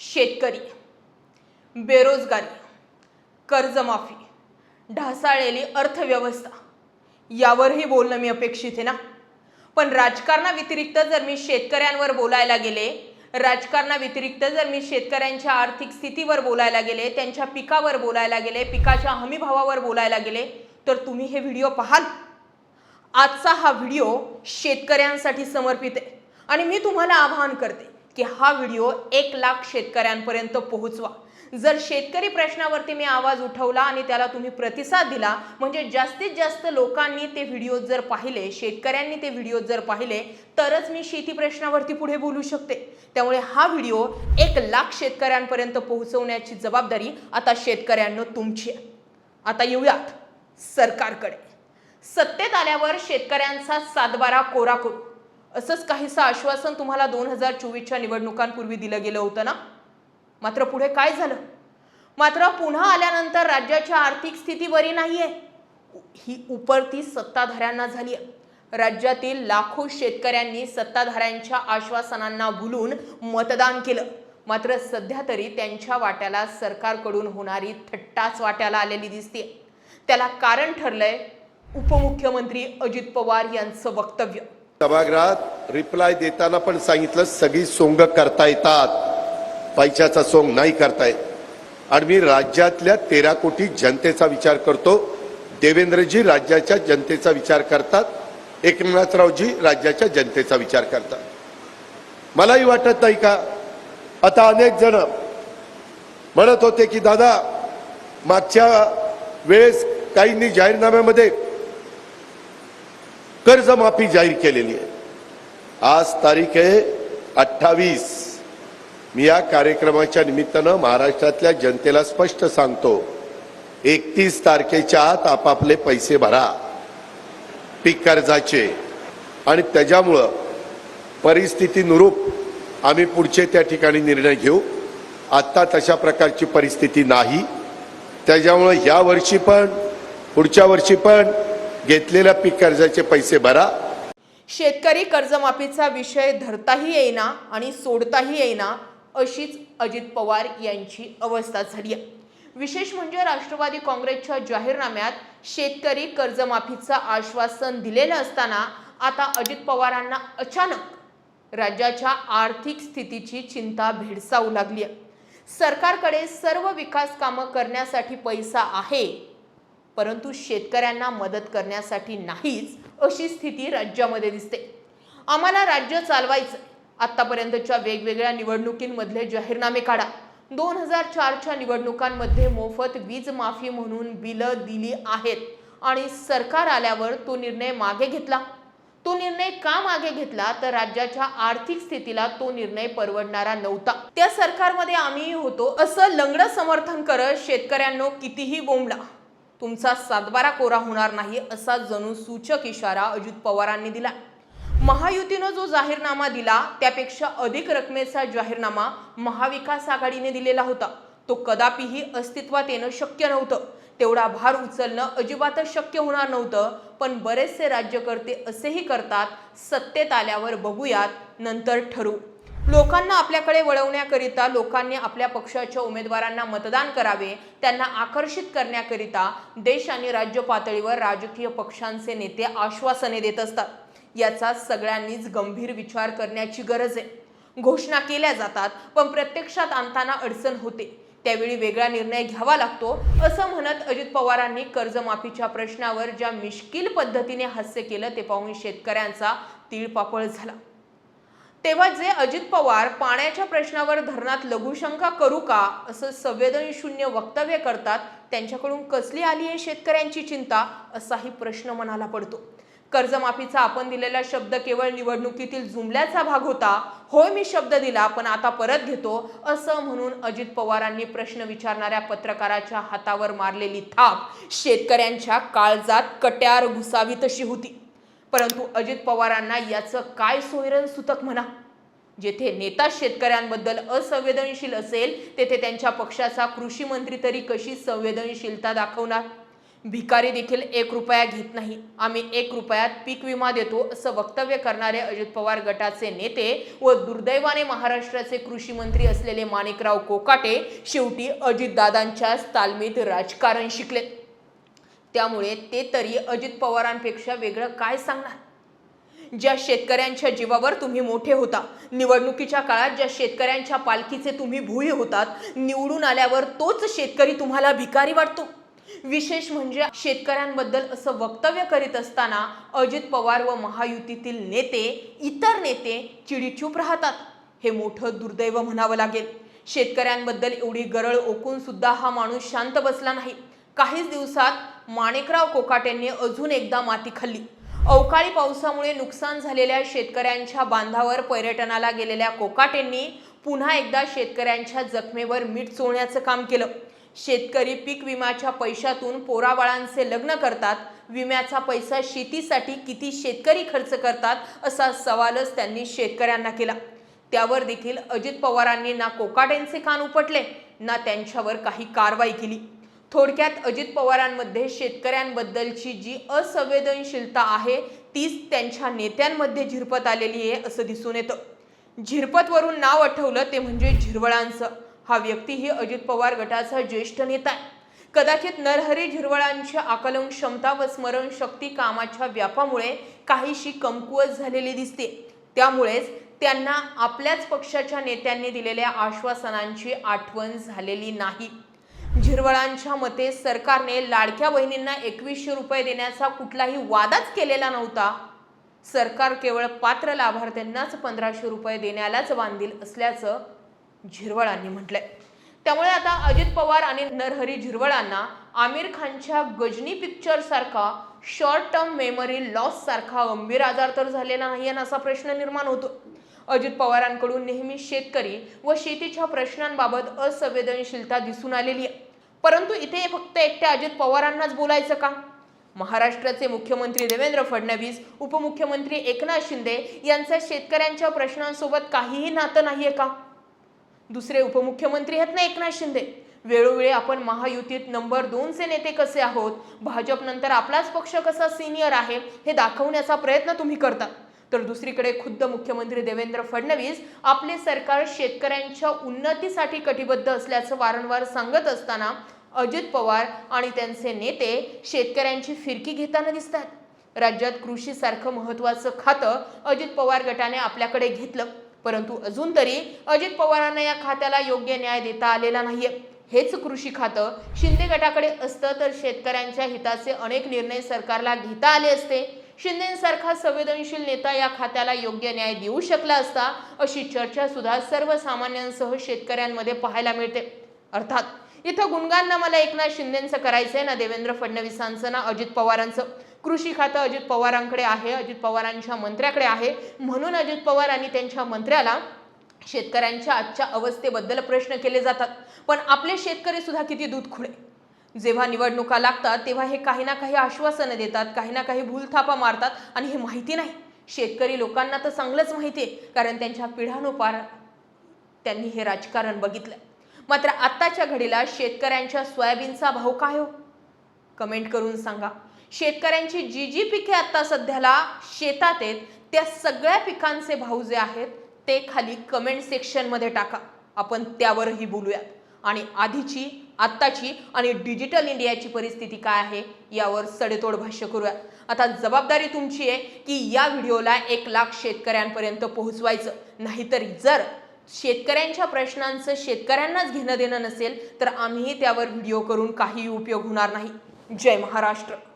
शेतकरी बेरोजगारी कर्जमाफी ढासाळलेली अर्थव्यवस्था यावरही बोलणं मी अपेक्षित आहे ना? पण राजकारणाव्यतिरिक्त जर मी शेतकऱ्यांवर बोलायला गेले राजकारणाव्यतिरिक्त जर मी शेतकऱ्यांच्या आर्थिक स्थितीवर बोलायला गेले त्यांच्या पिकावर बोलायला गेले पिकाच्या हमीभावावर बोलायला गेले तर तुम्ही हे व्हिडिओ पाहाल. आजचा हा व्हिडिओ शेतकऱ्यांसाठी समर्पित आहे आणि मी तुम्हाला आवाहन करते की हा व्हिडिओ एक लाख शेतकऱ्यांपर्यंत पोहोचवा. जर शेतकरी प्रश्नावरती मी आवाज उठवला आणि त्याला तुम्ही प्रतिसाद दिला म्हणजे जास्तीत जास्त लोकांनी ते व्हिडिओ जर पाहिले शेतकऱ्यांनी ते व्हिडिओ जर पाहिले तरच मी शेती प्रश्नावरती पुढे बोलू शकते. त्यामुळे हा व्हिडिओ एक लाख शेतकऱ्यांपर्यंत पोहोचवण्याची जबाबदारी आता शेतकऱ्यांना तुमची आहे. आता येऊयात सरकारकडे. सत्तेत आल्यावर शेतकऱ्यांचा सातबारा कोरा करू असंच काहीसं आश्वासन तुम्हाला दोन हजार चोवीसच्या निवडणुकांपूर्वी दिलं गेलं होतं ना? मात्र पुढे काय झालं? मात्र पुन्हा आल्यानंतर राज्याची आर्थिक स्थिती बरी नाहीये. ही उपरती सत्ताधाऱ्यांना झाली आहे राज्यातील लाखो शेतकऱ्यांनी सत्ताधाऱ्यांच्या आश्वासनांना भुलून मतदान केलं. मात्र सध्या तरी त्यांच्या वाट्याला सरकारकडून होणारी थट्टाच वाट्याला आलेली दिसते त्याला कारण ठरलंय उपमुख्यमंत्री अजित पवार यांचं वक्तव्य. सभागृहात रिप्लाय देताना पण सांगितलं सगळी सोंग करता येतात. पैशाचा सोंग नाही करता येत. आणि मी राज्यातल्या तेरा कोटी जनतेचा विचार करतो. देवेंद्रजी राज्याच्या जनतेचा विचार करतात. एकनाथरावजी राज्याच्या जनतेचा विचार करतात. मलाही वाटत नाही का? आता अनेक जण म्हणत होते की दादा मागच्या वेळेस काहींनी जाहीरनाम्यामध्ये कर्जमाफी जाहीर केलेली आहे. आज तारीख आहे अठ्ठावीस. मी या कार्यक्रमाच्या निमित्तानं महाराष्ट्रातल्या जनतेला स्पष्ट सांगतो एकतीस तारखेच्या आत आपापले पैसे भरा. पीक कर्जाचे. आणि त्याच्यामुळं परिस्थितीनुरूप आम्ही पुढचे त्या ठिकाणी निर्णय घेऊ. आत्ता तशा प्रकारची परिस्थिती नाही. त्याच्यामुळं या वर्षी पण पुढच्या वर्षी पण घेतलेल्या पीक कर्जाचे पैसे भरा. शेतकरी कर्जमाफीचा विषय धरताही येईना आणि सोडताही येईना अशीच अजित पवार यांची अवस्था झाली आहे. विशेष म्हणजे राष्ट्रवादी काँग्रेसच्या जाहीरनाम्यात शेतकरी कर्जमाफीचं आश्वासन दिलेलं असताना आता अजित पवारांना अचानक राज्याच्या आर्थिक स्थितीची चिंता भेडसावू लागली आहे. सरकारकडे सर्व विकास कामं करण्यासाठी पैसा आहे परंतु शेतकऱ्यांना मदत करण्यासाठी नाहीच अशी स्थिती राज्यामध्ये दिसते. आम्हाला राज्य चालवायचं आत्तापर्यंतच्या वेगवेगळ्या निवडणुकींमधले जाहीरनामे काढा. दोन हजार चारच्या निवडणुकांमध्ये मोफत वीज माफी म्हणून बिलं दिली आहेत आणि सरकार आल्यावर तो निर्णय मागे घेतला. तो निर्णय का मागे घेतला? तर राज्याच्या आर्थिक स्थितीला तो निर्णय परवडणारा नव्हता. त्या सरकारमध्ये आम्हीही होतो असं लंगडं समर्थन करत शेतकऱ्यांनो कितीही बोंबला. तुमचा सातबारा कोरा होणार नाही असा जणू सूचक इशारा अजित पवारांनी दिला. महायुतीनं जो जाहीरनामा दिला त्यापेक्षा अधिक रकमेचा जाहीरनामा महाविकास आघाडीने दिलेला होता. तो कदापिही अस्तित्वात येणं शक्य नव्हतं. तेवढा भार उचलणं अजिबातच शक्य होणार नव्हतं पण बरेचसे राज्यकर्ते असेही करतात सत्तेत आल्यावर बघूयात नंतर ठरू लोकांना आपल्याकडे वळवण्याकरिता लोकांनी आपल्या पक्षाच्या उमेदवारांना मतदान करावे त्यांना आकर्षित करण्याकरिता देश आणि राज्य पातळीवर राजकीय पक्षांचे नेते आश्वासने देत असतात. याचा सगळ्यांनीच गंभीर विचार करण्याची गरज आहे. घोषणा केल्या जातात पण प्रत्यक्षात आणताना अडचण होते. त्यावेळी वेगळा निर्णय घ्यावा लागतो असं म्हणत अजित पवारांनी कर्जमाफीच्या प्रश्नावर ज्या मिश्किल पद्धतीने हास्य केलं ते पाहून शेतकऱ्यांचा तीळपापळ झाला. तेव्हा जे अजित पवार पाण्याच्या प्रश्नावर धरणात लघुशंका करू का असं संवेदनशून्य वक्तव्य करतात त्यांच्याकडून कसली आली आहे शेतकऱ्यांची चिंता असाही प्रश्न मनाला पडतो. कर्जमाफीचा आपण दिलेला शब्द केवळ निवडणुकीतील जुमल्याचा भाग होता होय मी शब्द दिला पण आता परत घेतो असं म्हणून अजित पवारांनी प्रश्न विचारणाऱ्या पत्रकाराच्या हातावर मारलेली थाप शेतकऱ्यांच्या काळजात कट्यार घुसावी तशी होती. परंतु अजित पवारांना याचं काय सोयरण सुतक म्हणा? जेथे नेता शेतकऱ्यांबद्दल असंवेदनशील असेल तेथे त्यांच्या पक्षाचा कृषी मंत्री तरी कशी संवेदनशीलता दाखवणार? भिकारी देखील एक रुपया घेत नाही. आम्ही एक रुपयात पीक विमा देतो असं वक्तव्य करणारे अजित पवार गटाचे नेते व दुर्दैवाने महाराष्ट्राचे कृषी मंत्री असलेले माणिकराव कोकाटे शेवटी अजितदादांच्याच तालमीत राजकारण शिकले. त्यामुळे ते तरी अजित पवारांपेक्षा वेगळं काय सांगणार? ज्या शेतकऱ्यांच्या जीवावर तुम्ही मोठे होता निवडणुकीच्या काळात ज्या शेतकऱ्यांच्या पालखीचे तुम्ही भूय होतात निवडून आल्यावर तोच शेतकरी तुम्हाला भिकारी वाटतो. विशेष म्हणजे शेतकऱ्यांबद्दल असं वक्तव्य करीत असताना अजित पवार व महायुतीतील नेते इतर नेते चिडीचूप राहतात. हे मोठं दुर्दैव म्हणावं लागेल. शेतकऱ्यांबद्दल एवढी गरळ ओकून सुद्धा हा माणूस शांत बसला नाही. काहीच दिवसात माणिकराव कोकाटेंनी अजून एकदा माती खाल्ली. अवकाळी पावसामुळे नुकसान झालेल्या शेतकऱ्यांच्या बांधावर पर्यटनाला गेलेल्या कोकाटेंनी पुन्हा एकदा शेतकऱ्यांच्या जखमेवर मीठ चोळण्याचं काम केलं. शेतकरी पीक विम्याच्या पैशातून पोराबाळांचे लग्न करतात. विम्याचा पैसा शेतीसाठी किती शेतकरी खर्च करतात असा सवालच त्यांनी शेतकऱ्यांना केला. त्यावर देखील अजित पवारांनी ना कोकाटेंचे कान उपटले ना त्यांच्यावर काही कारवाई केली. थोडक्यात अजित पवारांमध्ये शेतकऱ्यांबद्दलची जी असंवेदनशीलता आहे तीच त्यांच्या नेत्यांमध्ये झिरपत आलेली आहे असं दिसून येतं. झिरपतवरून नाव आठवलं ते म्हणजे झिरवळांचं. हा व्यक्तीही अजित पवार गटाचा ज्येष्ठ नेता आहे. कदाचित नरहरी झिरवळांची आकलन क्षमता व स्मरणशक्ती कामाच्या व्यापामुळे काहीशी कमकुवत झालेली दिसते. त्यामुळेच त्यांना आपल्याच पक्षाच्या नेत्यांनी दिलेल्या आश्वासनांची आठवण झालेली नाही. झिरवळांच्या मते सरकारने लाडक्या बहिणींना एकवीसशे रुपये देण्याचा कुठलाही वादाच केलेला नव्हता. सरकार केवळ पात्र लाभार्थ्यांनाच पंधराशे रुपये देण्यालाच बांधील असल्याचं झिरवळांनी म्हटलंय. त्यामुळे आता अजित पवार आणि नरहरी झिरवळांना आमिर खानच्या गजनी पिक्चर सारखा शॉर्ट टर्म मेमरी लॉस सारखा गंभीर आजार तर झालेला नाही आणि असा प्रश्न निर्माण होतो. अजित पवारांकडून नेहमी शेतकरी व शेतीच्या प्रश्नांबाबत असंवेदनशीलता दिसून आलेली आहे. परंतु इथे फक्त एकट्या अजित पवारांनाच बोलायचं का? महाराष्ट्राचे मुख्यमंत्री देवेंद्र फडणवीस उपमुख्यमंत्री एकनाथ शिंदे यांचं शेतकऱ्यांच्या प्रश्नांसोबत काहीही नातं नाही आहे का? दुसरे उपमुख्यमंत्री आहेत ना एकनाथ शिंदे? वेळोवेळी आपण महायुतीत नंबर दोनचे नेते कसे आहोत? भाजप नंतर आपलाच पक्ष कसा सिनियर आहे? हे दाखवण्याचा प्रयत्न तुम्ही करता. तर दुसरीकडे खुद्द मुख्यमंत्री देवेंद्र फडणवीस आपले सरकार शेतकऱ्यांच्या उन्नतीसाठी कटिबद्ध असल्याचं वारंवार सांगत असताना अजित पवार आणि त्यांचे नेते शेतकऱ्यांची फिरकी घेताना दिसतात. राज्यात कृषीसारखं महत्त्वाचं खातं अजित पवार गटाने आपल्याकडे घेतलं. परंतु अजून तरी अजित पवारांना या खात्याला योग्य न्याय देता आलेला नाहीये. हेच कृषी खातं शिंदे गटाकडे असतं तर शेतकऱ्यांच्या हिताचे अनेक निर्णय सरकारला घेता आले असते. शिंदेसारखा संवेदनशील नेता या खात्याला योग्य न्याय देऊ शकला असता अशी चर्चा सुद्धा सर्वसामान्यांसह शेतकऱ्यांमध्ये पाहायला मिळते. अर्थात इथं गुणगान ना मला एकनाथ शिंदेचं करायचंय ना देवेंद्र फडणवीसांचं ना अजित पवारांचं. कृषी खातं अजित पवारांकडे आहे अजित पवारांच्या मंत्र्याकडे आहे. म्हणून अजित पवार आणि त्यांच्या मंत्र्याला शेतकऱ्यांच्या आजच्या अवस्थेबद्दल प्रश्न केले जातात. पण आपले शेतकरी सुद्धा किती दूध खुळे. जेव्हा निवडणुका लागतात तेव्हा हे काही ना काही आश्वासनं देतात काही ना काही भूलथापा मारतात आणि हे माहिती नाही. शेतकरी लोकांना तर चांगलंच माहिती आहे कारण त्यांच्या पिढ्यानुपार त्यांनी हे राजकारण बघितलं. मात्र आत्ताच्या घडीला शेतकऱ्यांच्या सोयाबीनचा भाव काय हो? कमेंट करून सांगा. शेतकऱ्यांची जी जी पिके आत्ता सध्याला शेतात आहेत त्या सगळ्या पिकांचे भाव जे आहेत ते खाली कमेंट सेक्शनमध्ये टाका. आपण त्यावरही बोलूयात. आणि आधीची आत्ताची आणि डिजिटल इंडियाची परिस्थिती काय आहे यावर सडेतोड भाष्य करूयात आता जबाबदारी तुमची आहे की या व्हिडिओला एक लाख शेतकऱ्यांपर्यंत पोहोचवायचं. नाहीतर जर शेतकऱ्यांच्या प्रश्नांचं शेतकऱ्यांनाच घेणं देणं नसेल तर आम्हीही त्यावर व्हिडिओ करून काही उपयोग होणार नाही. जय महाराष्ट्र.